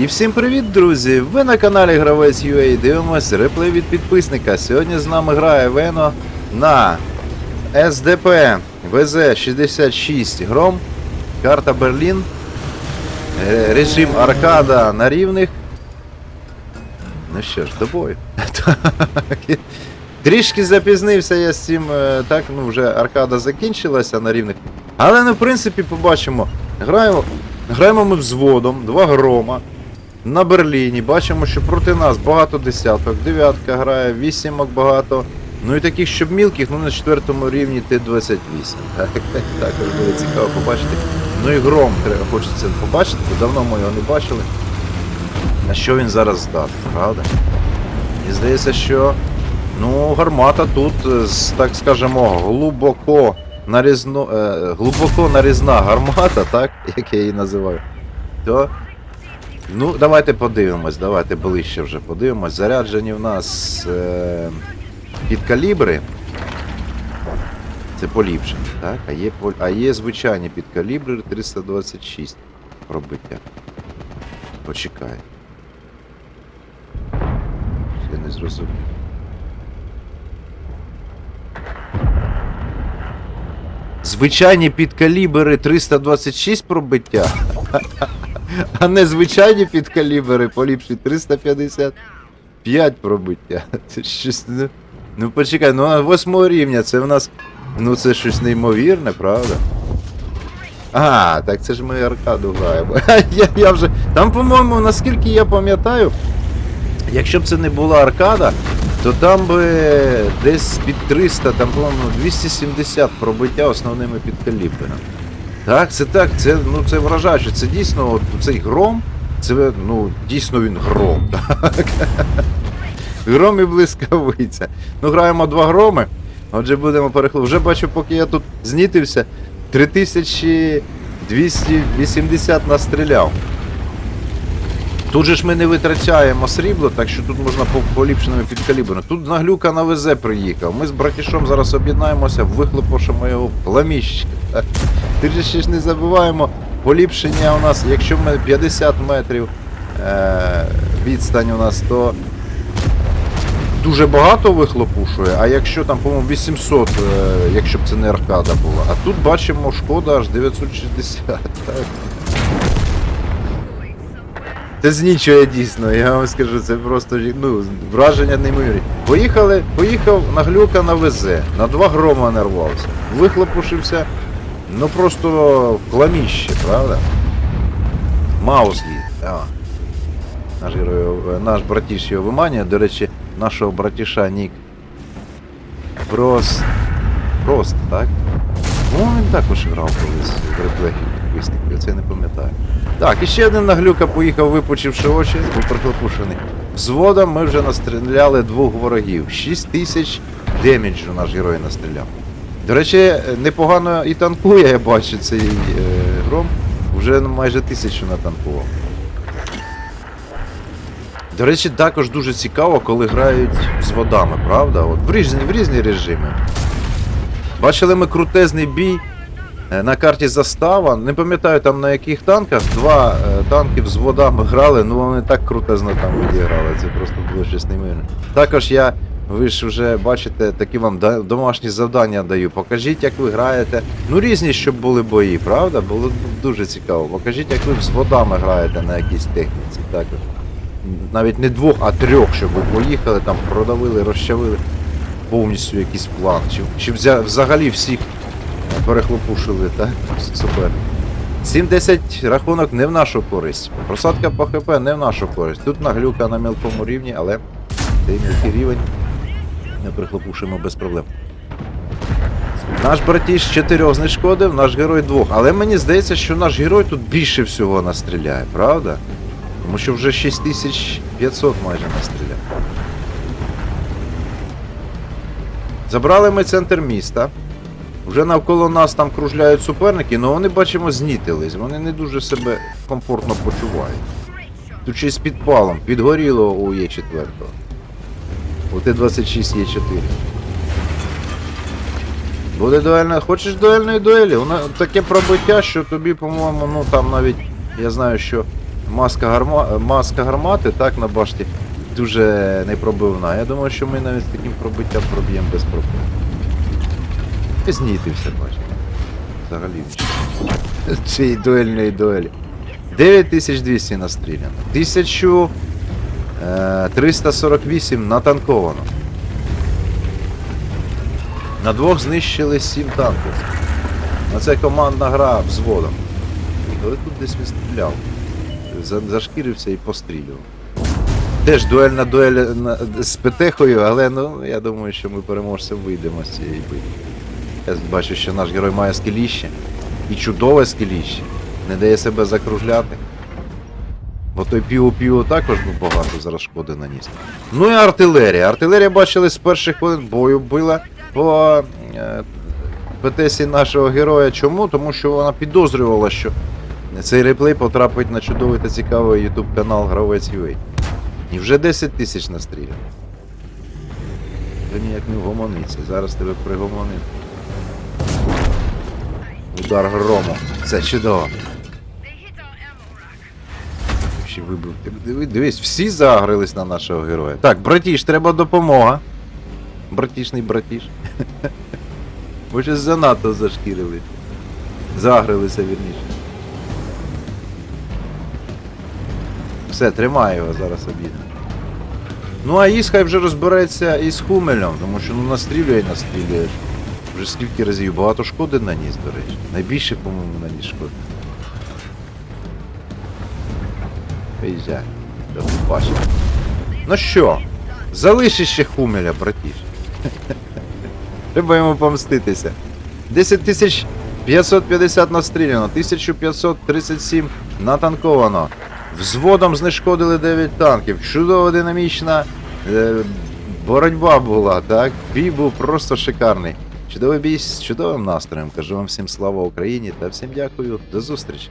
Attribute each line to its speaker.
Speaker 1: І всім привіт, друзі! Ви на каналі Гравець UA дивимося реплей від підписника. Сьогодні з нами грає Вено на СДП ВЗ-66 Гром, карта Берлін, е, режим аркада на рівних. Ну що ж, до бою. Трішки запізнився я з цим, е, так, ну вже аркада закінчилася на рівних. Але ну, в принципі, побачимо. Граємо, граємо ми взводом, два грома. На Берліні бачимо, що проти нас багато десяток, дев'ятка грає, вісімок багато. Ну і таких, щоб мілких, ну на четвертому рівні Т-28. Так, також буде цікаво побачити. Ну і гром треба, хочеться побачити, бо давно ми його не бачили. На що він зараз здатний, правда? І здається, що ну, гармата тут, е, так скажемо, глибоко нарізно, е, глибоко нарізна гармата, так, як я її називаю. То Ну, давайте подивимось, давайте ближче вже подивимось. Заряджені в нас е, під калібри. Це поліпшені, так? А є, а є звичайні під калібри 326 пробиття. Почекай. Ще не зрозумів. Звичайні підкалібри 326 пробиття. А не звичайні підкалібри поліпші 355 пробиття. Це щось. Ну, ну почекай, ну а восьмого рівня це в нас. Ну це щось неймовірне, правда? А, так це ж ми аркаду граємо. я, я вже. Там, по-моєму, наскільки я пам'ятаю, якщо б це не була аркада, то там би десь під 300, там, по-моєму, 270 пробиття основними підкалібрами. Так, це так, це, ну, це вражаюче. Це дійсно от, цей гром, це ну, дійсно він гром. Так? Гром і блискавиця. Ну, граємо два громи. Отже, будемо перехлоп. Вже бачу, поки я тут знітився, 3280 настріляв. Тут же ж ми не витрачаємо срібло, так що тут можна по поліпшеними підкалібрами. Тут наглюка на ВЗ приїхав. Ми з братішом зараз об'єднаємося, вихлопошимо його в пламіще. Ти ще ж не забуваємо, поліпшення у нас, якщо ми 50 метрів е- відстань у нас, то дуже багато вихлопушує, а якщо там, по-моєму, 800, е- якщо б це не аркада була. А тут бачимо, шкода аж 960. Так. Це знічує дійсно, я вам скажу, це просто ну, враження неймовірні. Поїхали, поїхав на глюка на ВЗ, на два грома нарвався. Вихлопушився, ну просто в кламіще, правда? Їде. А. Наш, герой, наш братіш його виманює, до речі, нашого братіша Нік. Прост. Прост, так? Ну, він також грав колись в підписників, я це не пам'ятаю. Так, і ще один наглюка поїхав, випучивши очі, був прихлопушений. Взводом ми вже настріляли двох ворогів. 6 тисяч деміджу наш герой настріляв. До речі, непогано і танкує, я бачу цей е, гром. Вже майже тисячу натанкував. До речі, також дуже цікаво, коли грають з водами, правда? От в різні, в різні режими. Бачили ми крутезний бій е, на карті застава. Не пам'ятаю там на яких танках. Два е, танки з водами грали, ну вони так крутезно там відіграли. Це просто було щось неймовірне. Також я, ви ж вже бачите, такі вам домашні завдання даю. Покажіть, як ви граєте. Ну різні, щоб були бої, правда? Було дуже цікаво. Покажіть, як ви з водами граєте на якійсь техніці. Також. Навіть не двох, а трьох, щоб ви поїхали, там продавили, розчавили повністю якийсь план. Чи, чи взагалі всіх перехлопушили, так? Супер. 7-10 рахунок не в нашу користь. Просадка по ХП не в нашу користь. Тут наглюка на мілкому рівні, але цей мілкий рівень ми прихлопушимо без проблем. Наш братіш чотирьох знешкодив, наш герой двох. Але мені здається, що наш герой тут більше всього настріляє, правда? Тому що вже 6500 майже настріляв. Забрали ми центр міста. Вже навколо нас там кружляють суперники, але вони, бачимо, знітились. Вони не дуже себе комфортно почувають. Тут ще з підпалом. Підгоріло у Є4. У Т-26 Є4. Буде дуельна. Хочеш дуельної дуелі? Вона таке пробиття, що тобі, по-моєму, ну там навіть. Я знаю, що маска, гарма... маска гармати, так, на башті дуже непробивна. Я думаю, що ми навіть з таким пробиттям проб'ємо без проблем. Знітився, бачиш. Взагалі. Цієї дуельної дуелі. 9200 настріляно. 1348 натанковано. На двох знищили 7 танків. А це командна гра взводом. Але тут десь він стріляв. Зашкірився і пострілював. Теж дуельна дуель з Петехою, але ну, я думаю, що ми переможцем вийдемо з цієї битви. Я бачу, що наш герой має скеліще. І чудове скеліще. Не дає себе закружляти. Бо той піу-піу також би багато зараз шкоди наніс. Ну і артилерія. Артилерія бачили з перших хвилин бою била по е, ПТСі нашого героя. Чому? Тому що вона підозрювала, що цей реплей потрапить на чудовий та цікавий YouTube канал Гравець UA. І вже 10 тисяч настріляно. Ви ніяк не вгомониться. Зараз тебе пригомонив. Удар грому. Це чудово. Ще вибив. Диви- Дивись, всі загрились на нашого героя. Так, братіш, треба допомога. Братішний братіш. Ви щось занадто зашкірили. Загрилися вірніше. Все, тримай його, зараз обійде. Ну а Іс хай вже розбереться із Хумелем, тому що ну настрілює і. Вже скільки разів багато шкоди наніс, до речі. Найбільше, по-моєму, наніс шкоди. Поїжджай. До. Ну що, залиши ще Хумеля, братіш. Треба йому помститися. 10 тисяч 550 настріляно, 1537 натанковано. Взводом знешкодили 9 танків. Чудова динамічна е, боротьба була, так? Бій був просто шикарний. Чудовий бій з чудовим настроєм. Кажу вам всім слава Україні та всім дякую. До зустрічі.